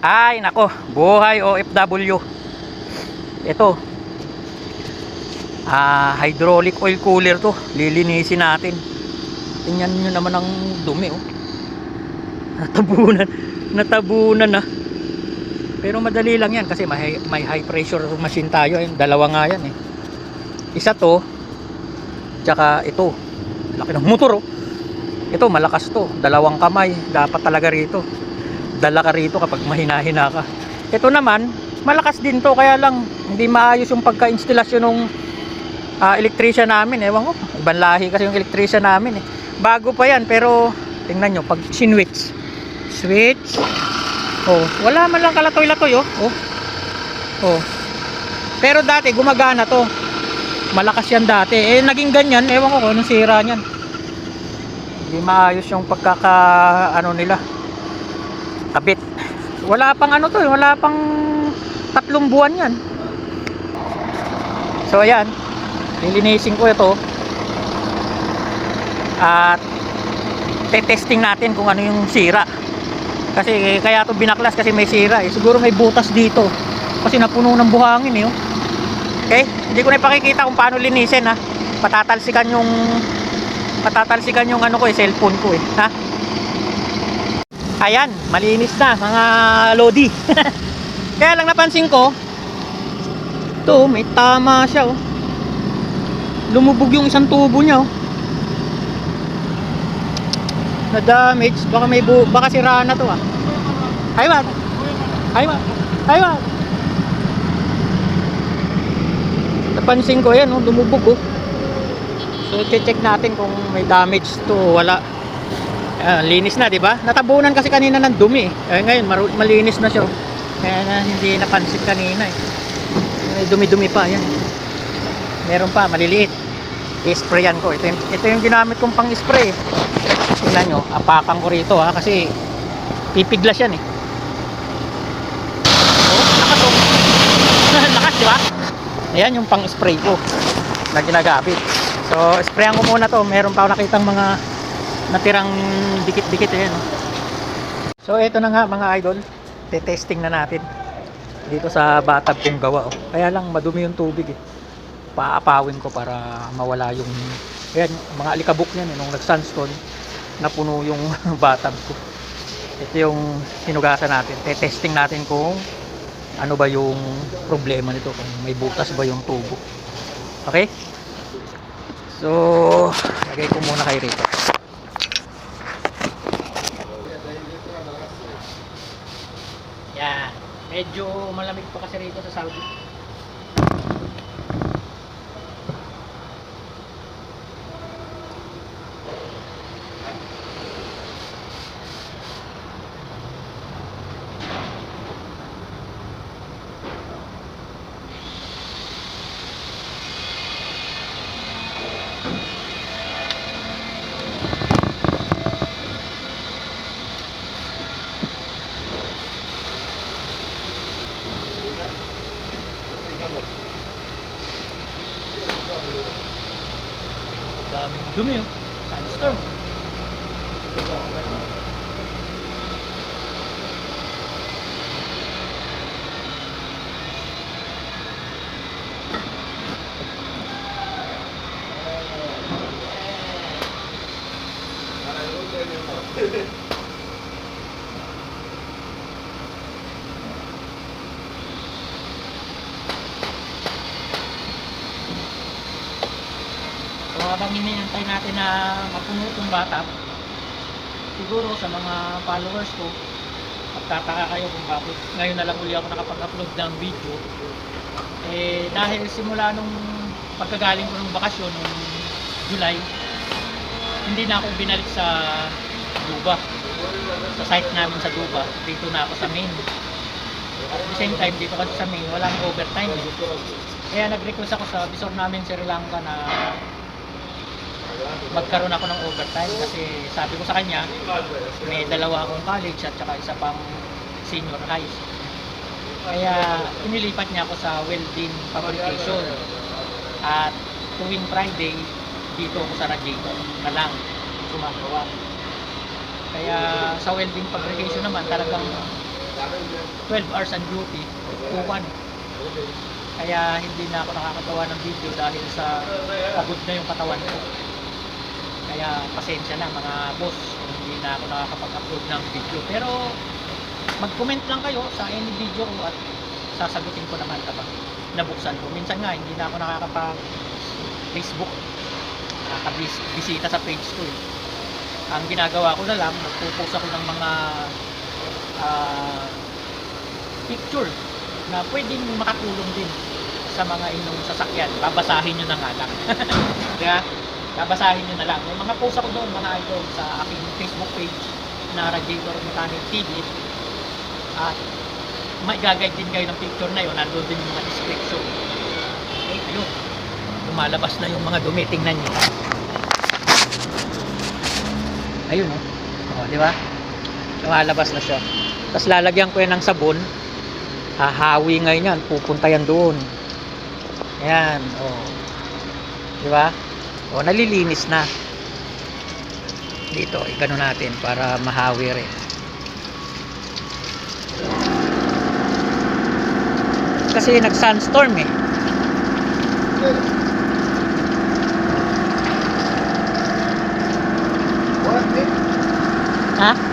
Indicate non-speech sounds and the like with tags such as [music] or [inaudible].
Ay, nako, buhay OFW. Ito. Ah, hydraulic oil cooler to. Lilinisin natin. Tingnan nyo naman ang dumi, oh. Natabunan. Natabunan na. Pero madali lang yan kasi may, may high pressure machine tayo. Ayun, dalawa nga yan eh. Isa to. Tsaka ito. Laki ng motor, oh. Ito, malakas to. Dalawang kamay. Dapat talaga rito dala ka rito kapag mahina-hina ka. Ito naman, malakas din to kaya lang hindi maayos yung pagka-instalasyon ng ah, electrician namin. Ewan ko, ibang lahi kasi yung electrician namin eh. Bago pa yan pero tingnan nyo, pag sinwitch, switch, oh, wala man lang kalatoy-latoy oh. oh. Oh. Pero dati gumagana to. Malakas yan dati. Eh naging ganyan, ewan ko kung anong sira niyan. Hindi maayos yung pagkaka ano nila kabit wala pang ano to eh, wala pang tatlong buwan yan. So ayan. Lilinisin ko ito. At te-testing natin kung ano yung sira. Kasi kaya to binaklas kasi may sira eh. siguro may butas dito. Kasi napuno ng buhangin eh oh. okay? Hindi ko na ipakikita kung paano linisin ha. Patatalsikan yung patatalsikan yung ano ko eh cellphone ko eh ha Ayan, malinis na mga lodi. [laughs] Kaya lang napansin ko, to may tama siya oh. Lumubog yung isang tubo niya oh. Na damage, baka may bu baka sira na to ah. Haywan. Haywan. Haywan. Napansin ko yan oh, lumubog oh. So check natin kung may damage to wala. Ah, linis na, 'di ba? Natabunan kasi kanina ng dumi. Eh, ngayon malinis na siya. oh. Kaya na hindi napansin kanina eh. May dumi-dumi pa 'yan. Meron pa maliliit. I-sprayan ko. Ito yung, ito yung ginamit kong pang-spray. Tingnan nyo, apakan ko rito ha kasi pipiglas yan eh. Oh, lakas oh. [laughs] lakas, di ba? Ayan yung pang-spray ko na ginagamit. So, sprayan ko muna to. Meron pa ako nakitang mga natirang dikit-dikit eh. No? So ito na nga mga idol, te-testing na natin dito sa batag kong gawa. Oh. Kaya lang madumi yung tubig eh. Paapawin ko para mawala yung ayan, mga alikabok niyan eh, nung nag-sandstone napuno yung [laughs] batag ko. Ito yung sinugasan natin. Te-testing natin kung ano ba yung problema nito kung may butas ba yung tubo. Okay? So, lagay ko muna kay rito. Yan. Medyo malamig pa kasi rito sa Saudi. Dumi oh. Sandstorm. So habang hinihintay natin na mapuno itong bata, siguro sa mga followers ko, magtataka kayo kung bakit ngayon na lang uli ako nakapag-upload ng video. Eh, dahil simula nung pagkagaling ko ng bakasyon nung July, hindi na ako binalik sa Duba. Sa site namin sa Duba, dito na ako sa main. At the same time, dito kasi sa main, walang overtime. Eh. Kaya nag-request ako sa visor namin Sri Lanka na magkaroon ako ng overtime kasi sabi ko sa kanya may dalawa akong college at saka isa pang senior high kaya inilipat niya ako sa welding fabrication at tuwing Friday dito ako sa radiator na lang gumagawa kaya sa welding fabrication naman talagang 12 hours on duty, tuwan. Kaya hindi na ako nakakagawa ng video dahil sa pagod na yung katawan ko. Kaya pasensya na mga boss, kung hindi na ako nakakapag-upload ng video. Pero mag-comment lang kayo sa any video ko at sasagutin ko naman kapag nabuksan ko. Minsan nga hindi na ako nakakapag Facebook nakakabisita sa page ko eh. Ang ginagawa ko na lang, magpo-post ako ng mga ah, picture na pwedeng makatulong din sa mga inyong sasakyan. Babasahin nyo na nga lang. [laughs] Kaya, babasahin nyo na lang. May mga post ako doon, mga idol, sa aking Facebook page na Radiator Mechanic TV. At may gagawin din kayo ng picture na yun. Nandun din yung mga description. Okay, ayun. Lumalabas na yung mga dumi. Tingnan nyo. Ayun, oh. Oh, di ba? Lumalabas na siya. Tapos lalagyan ko yan ng sabon. Hahawi ngayon yan. Pupunta yan doon. Ayan, oh. Di ba? Oh, nalilinis na. Dito, ikano natin para mahawi rin. Kasi nag-sunstorm eh. What? Ha?